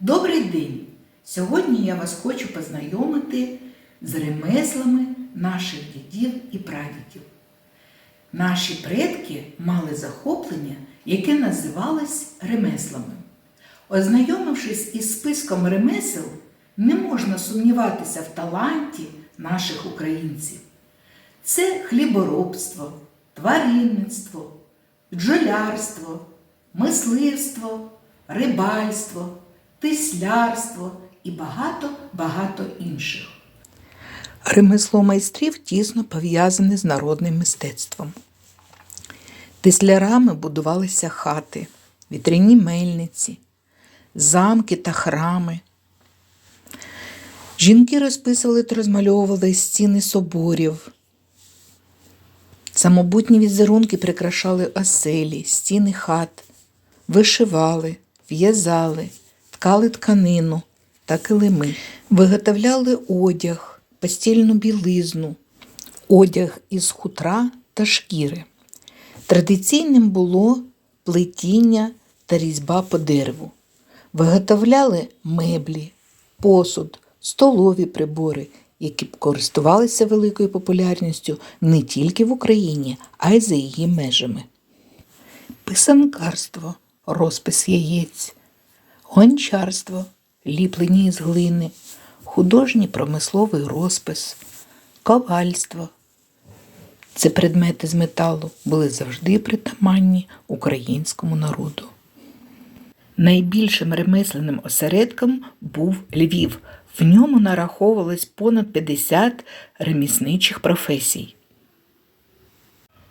Добрий день! Сьогодні я вас хочу познайомити з ремеслами наших дідів і прадідів. Наші предки мали захоплення, яке називалось ремеслами. Ознайомившись із списком ремесел, не можна сумніватися в таланті наших українців. Це хліборобство, тваринництво, бджолярство, мисливство, рибальство, тислярство і багато-багато інших. Ремесло майстрів тісно пов'язане з народним мистецтвом. Тислярами будувалися хати, вітряні мельниці, замки та храми. Жінки розписували та розмальовували стіни соборів. Самобутні візерунки прикрашали оселі, стіни хат, вишивали, в'язали, ткали тканину та килими, виготовляли одяг, постільну білизну, одяг із хутра та шкіри. Традиційним було плетіння та різьба по дереву. Виготовляли меблі, посуд, столові прибори, які користувалися великою популярністю не тільки в Україні, а й за її межами. Писанкарство, розпис яєць, гончарство, ліплені із глини, художній промисловий розпис, ковальство. Це предмети з металу були завжди притаманні українському народу. Найбільшим ремесленним осередком був Львів. В ньому нараховувалось понад 50 ремісничих професій.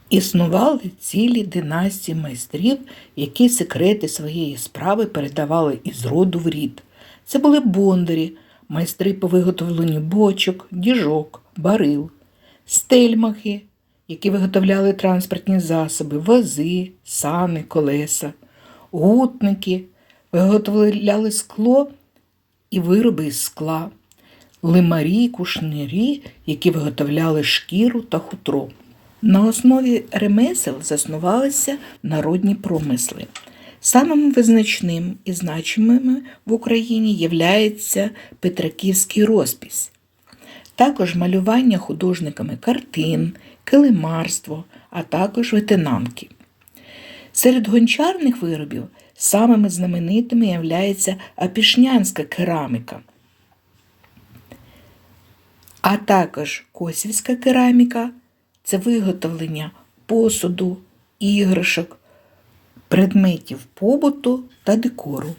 Існували цілі династії майстрів, які секрети своєї справи передавали із роду в рід. Це були бондарі, майстри по виготовленню бочок, діжок, барил, стельмахи, які виготовляли транспортні засоби, вози, сани, колеса, гутники, виготовляли скло і вироби із скла, лимарі, кушнирі, які виготовляли шкіру та хутро. На основі ремесел заснувалися народні промисли. Самим визначним і значимим в Україні являється Петраківський розпис. Також малювання художниками картин, килимарство, а також ветенанки. Серед гончарних виробів самими знаменитими являється апішнянська кераміка, а також косівська кераміка це виготовлення посуду, іграшок, предметів побуту та декору.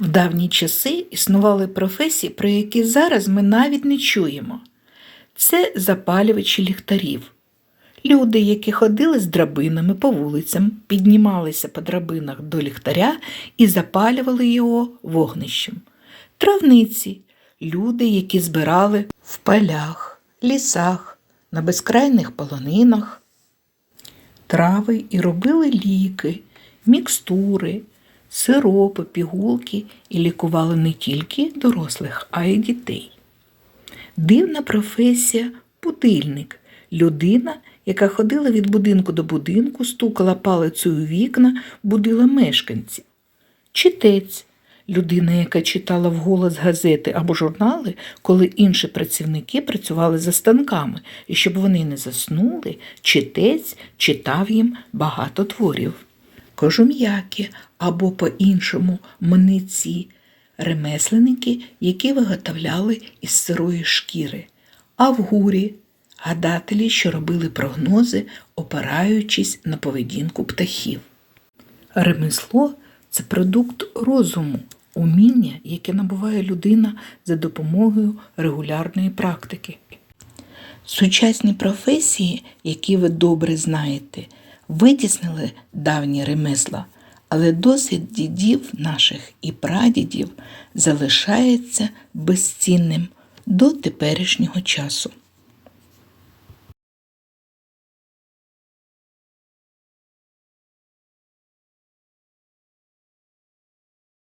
В давні часи існували професії, про які зараз ми навіть не чуємо. Це запалювачі ліхтарів. Люди, які ходили з драбинами по вулицям, піднімалися по драбинах до ліхтаря і запалювали його вогнищем. Травниці люди, які збирали в полях, лісах, на безкрайних полонинах трави і робили ліки, мікстури, сиропи, пігулки і лікували не тільки дорослих, а й дітей. Дивна професія будильник. Людина, яка ходила від будинку до будинку, стукала палицею у вікна, будила мешканців. Читець людина, яка читала вголос газети або журнали, коли інші працівники працювали за станками, і щоб вони не заснули, читець читав їм багато творів. Кожум'яки або по-іншому мниці, ремесленники, які виготовляли із сирої шкіри, а в гурі гадателі, що робили прогнози, опираючись на поведінку птахів. Ремесло це продукт розуму, уміння, яке набуває людина за допомогою регулярної практики. Сучасні професії, які ви добре знаєте, витіснили давні ремесла, але досвід дідів наших і прадідів залишається безцінним до теперішнього часу.